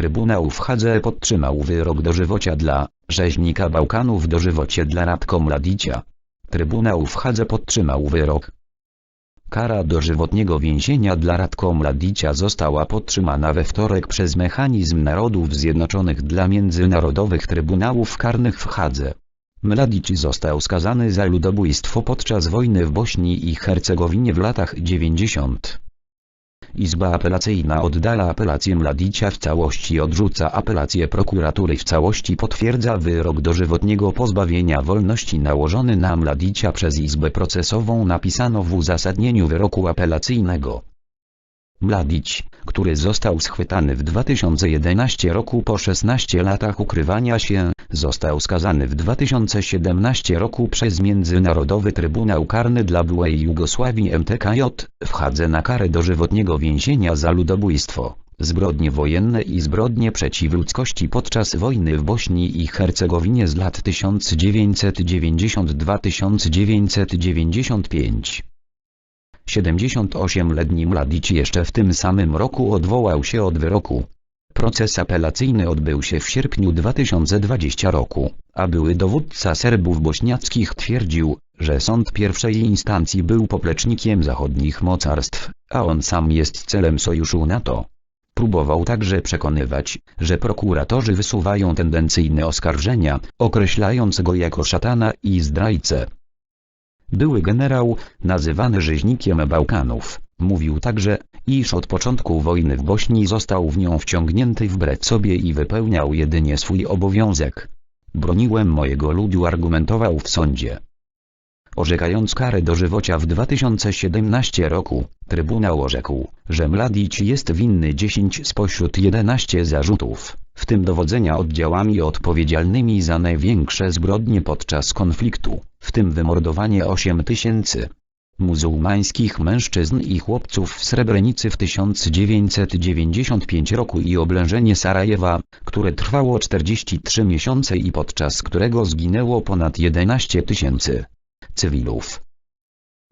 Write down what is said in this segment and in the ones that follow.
Trybunał w Hadze podtrzymał wyrok dożywocia dla rzeźnika Bałkanów dożywocie dla Radko Mladicia. Trybunał w Hadze podtrzymał wyrok. Kara dożywotniego więzienia dla Radko Mladicia została podtrzymana we wtorek przez Mechanizm Narodów Zjednoczonych dla Międzynarodowych Trybunałów Karnych w Hadze. Mladic został skazany za ludobójstwo podczas wojny w Bośni i Hercegowinie w latach 90. Izba apelacyjna oddala apelację Mladicia w całości odrzuca apelację prokuratury w całości potwierdza wyrok dożywotniego pozbawienia wolności nałożony na Mladicia przez Izbę procesową napisano w uzasadnieniu wyroku apelacyjnego. Mladić, który został schwytany w 2011 roku po 16 latach ukrywania się, został skazany w 2017 roku przez Międzynarodowy Trybunał Karny dla byłej Jugosławii MTKJ w Hadze na karę dożywotniego więzienia za ludobójstwo, zbrodnie wojenne i zbrodnie przeciw ludzkości podczas wojny w Bośni i Hercegowinie z lat 1992-1995. 78-letni Mladic jeszcze w tym samym roku odwołał się od wyroku. Proces apelacyjny odbył się w sierpniu 2020 roku, a były dowódca Serbów bośniackich twierdził, że sąd pierwszej instancji był poplecznikiem zachodnich mocarstw, a on sam jest celem sojuszu NATO. Próbował także przekonywać, że prokuratorzy wysuwają tendencyjne oskarżenia, określając go jako szatana i zdrajcę. Były generał, nazywany rzeźnikiem Bałkanów, mówił także, iż od początku wojny w Bośni został w nią wciągnięty wbrew sobie i wypełniał jedynie swój obowiązek. Broniłem mojego ludu argumentował w sądzie. Orzekając karę dożywocia w 2017 roku, Trybunał orzekł, że Mladic jest winny 10 spośród 11 zarzutów, w tym dowodzenia oddziałami odpowiedzialnymi za największe zbrodnie podczas konfliktu, w tym wymordowanie 8 tysięcy muzułmańskich mężczyzn i chłopców w Srebrenicy w 1995 roku i oblężenie Sarajewa, które trwało 43 miesiące i podczas którego zginęło ponad 11 tysięcy cywilów.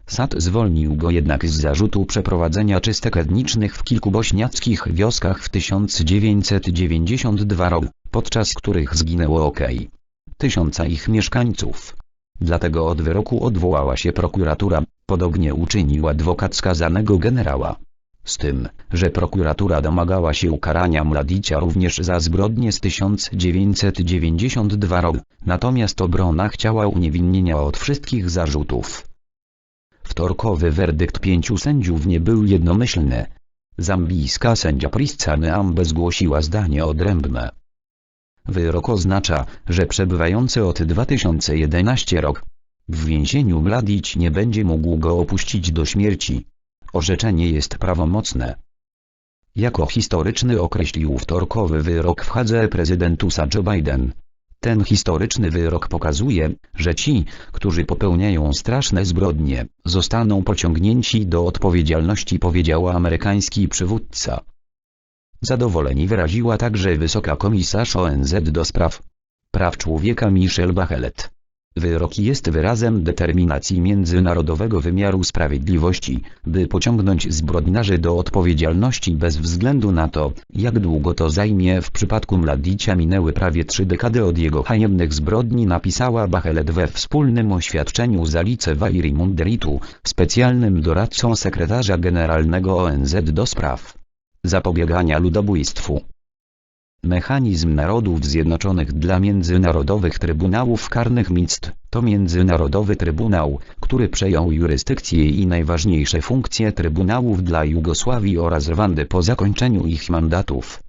Sad zwolnił go jednak z zarzutu przeprowadzenia czystek etnicznych w kilku bośniackich wioskach w 1992 roku, podczas których zginęło ok. tysiąca ich mieszkańców. Dlatego od wyroku odwołała się prokuratura, podobnie uczynił adwokat skazanego generała. Z tym, że prokuratura domagała się ukarania Mladicia również za zbrodnie z 1992 roku, natomiast obrona chciała uniewinnienia od wszystkich zarzutów. Wtorkowy werdykt pięciu sędziów nie był jednomyślny. Zambijska sędzia Prisca Neambe zgłosiła zdanie odrębne. Wyrok oznacza, że przebywający od 2011 rok w więzieniu Mladić nie będzie mógł go opuścić do śmierci. Orzeczenie jest prawomocne. Jako historyczny określił wtorkowy wyrok w Hadze prezydent USA Joe Biden. Ten historyczny wyrok pokazuje, że ci, którzy popełniają straszne zbrodnie, zostaną pociągnięci do odpowiedzialności powiedział amerykański przywódca. Zadowoleni wyraziła także wysoka komisarz ONZ do spraw praw człowieka Michelle Bachelet. Wyrok jest wyrazem determinacji międzynarodowego wymiaru sprawiedliwości, by pociągnąć zbrodniarzy do odpowiedzialności bez względu na to, jak długo to zajmie. W przypadku Mladicia minęły prawie trzy dekady od jego haniebnych zbrodni napisała Bachelet we wspólnym oświadczeniu z Alice Vairi Munderitu, specjalnym doradcą sekretarza generalnego ONZ do spraw zapobiegania ludobójstwu. Mechanizm Narodów Zjednoczonych dla Międzynarodowych Trybunałów Karnych MICT to międzynarodowy trybunał, który przejął jurysdykcję i najważniejsze funkcje trybunałów dla Jugosławii oraz Rwandy po zakończeniu ich mandatów.